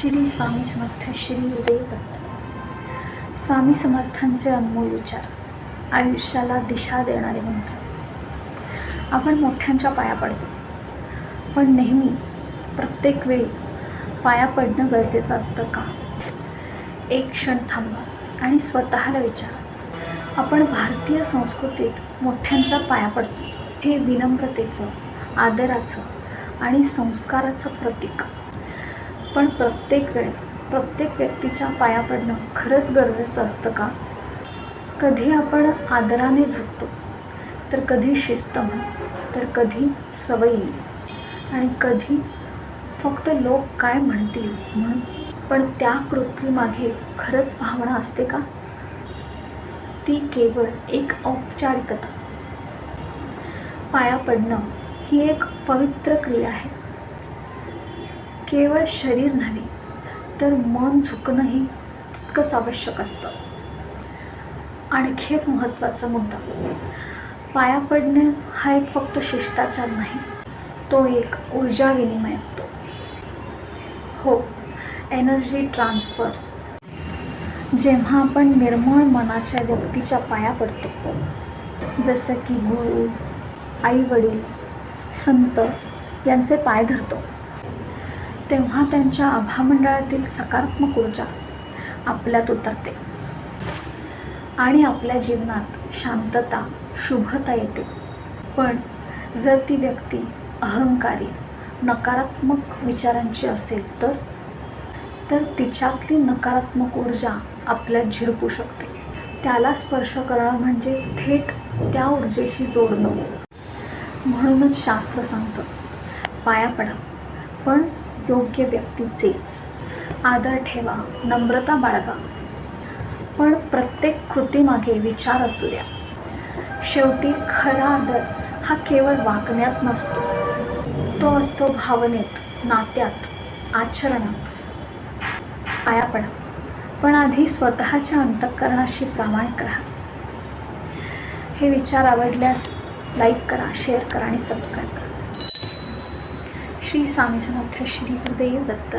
श्री स्वामी समर्थ श्री उदय दत्त स्वामी समर्थांचे अनमोल विचार आयुष्याला दिशा देणारे मंत्र. आपण मोठ्यांच्या पाया पडतो पण नेहमी प्रत्येक वेळी पाया पडणं गरजेचं असतं का? एक क्षण थांबा आणि स्वतःला विचारा. आपण भारतीय संस्कृतीत मोठ्यांच्या पाया पडतो हे विनम्रतेचं आदराचं आणि संस्काराचं प्रतीक. पण प्रत्येक वेळेस प्रत्येक व्यक्तीच्या पाया पडणं खरंच गरजेचं असतं का? कधी आपण आदराने झुकतो तर कधी शिस्त म्हणून तर कधी सवयीने. आणि कधी फक्त लोक काय म्हणतील म्हणून. पण त्या कृतीमागे खरंच भावना असते का? ती केवळ एक औपचारिकता. पाया पडणं ही एक पवित्र क्रिया आहे. केवळ शरीर नव्हे तर मन झुकणंही तितकंच आवश्यक असतं. आणखी एक महत्त्वाचा मुद्दा. पाया पडणे हा एक फक्त शिष्टाचार नाही तो एक ऊर्जा विनिमय असतो. हो एनर्जी ट्रान्सफर जेव्हा आपण निर्मळ मनाच्या व्यक्तीच्या पाया पडतो जसं की गुरु आई वडील संत यांचे पाय धरतो तेव्हा त्यांच्या आभामंडळातील सकारात्मक ऊर्जा आपल्यात उतरते. आणि आपल्या जीवनात शांतता शुभता येते. पण जर ती व्यक्ती अहंकारी नकारात्मक विचारांची असेल तर? तर तिच्यातली नकारात्मक ऊर्जा आपल्यात झिरपू शकते. त्याला स्पर्श करणं म्हणजे थेट त्या ऊर्जेशी जोडणं. म्हणूनच शास्त्र सांगतं पाया पडा. पण योग्य व्यक्तीचेच. आदर ठेवा नम्रता बाळगा. पण प्रत्येक कृतीमागे विचार असू द्या. शेवटी खरा आदर हा केवळ वागण्यात नसतो. तो असतो भावनेत नात्यात आचरणात. पाया पडा पण आधी स्वतःच्या अंतःकरणाशी प्रामाणिक राहा. हे विचार आवडल्यास लाईक करा शेअर करा आणि सबस्क्राईब करा. श्री स्वामी समर्थ श्री गुरुदेव दत्त